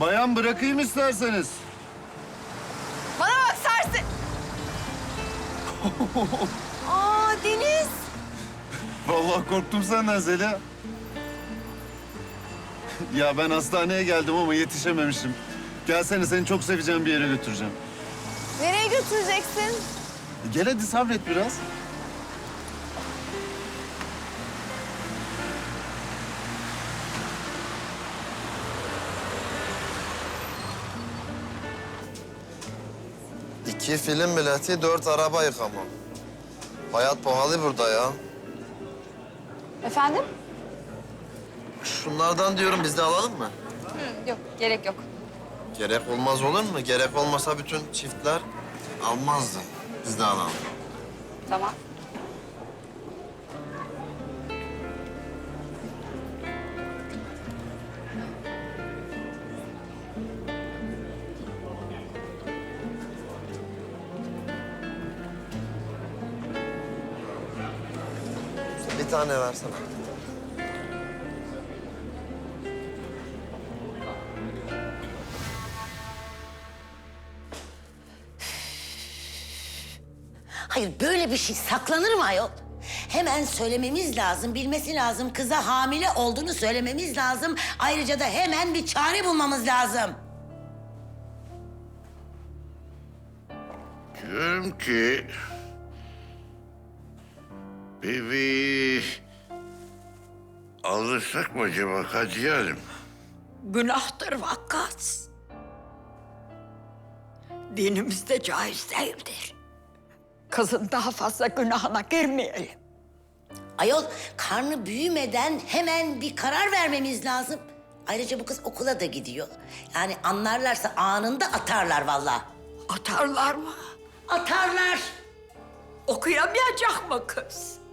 Bayan bırakayım isterseniz. Bana bak sersi. Aa Deniz. Vallahi korktum senden Zeliha. ya ben hastaneye geldim ama yetişememişim. Gelsene seni çok seveceğim bir yere götüreceğim. Nereye götüreceksin? Gel hadi sabret biraz. İki film bileti, dört araba yıkama. Hayat pahalı burada ya. Efendim? Şunlardan diyorum biz de alalım mı? Yok gerek yok. Gerek olmaz olur mu? Gerek olmasa bütün çiftler almazdı. Biz de alalım. Tamam. Bir tane versene. Hayır böyle bir şey saklanır mı ayol? Hemen söylememiz lazım, bilmesi lazım. Kıza hamile olduğunu söylememiz lazım. Ayrıca da hemen bir çare bulmamız lazım. Diyorum ki... Bir, Alırsak mı acaba Kadriye Hanım? Günahtır vakkas. Dinimizde caiz değildir. Kızın daha fazla günahına girmeyelim. Ayol karnı büyümeden hemen bir karar vermemiz lazım. Ayrıca bu kız okula da gidiyor. Yani anlarlarsa anında atarlar vallahi. Atarlar mı? Atarlar. Okuyamayacak mı kız?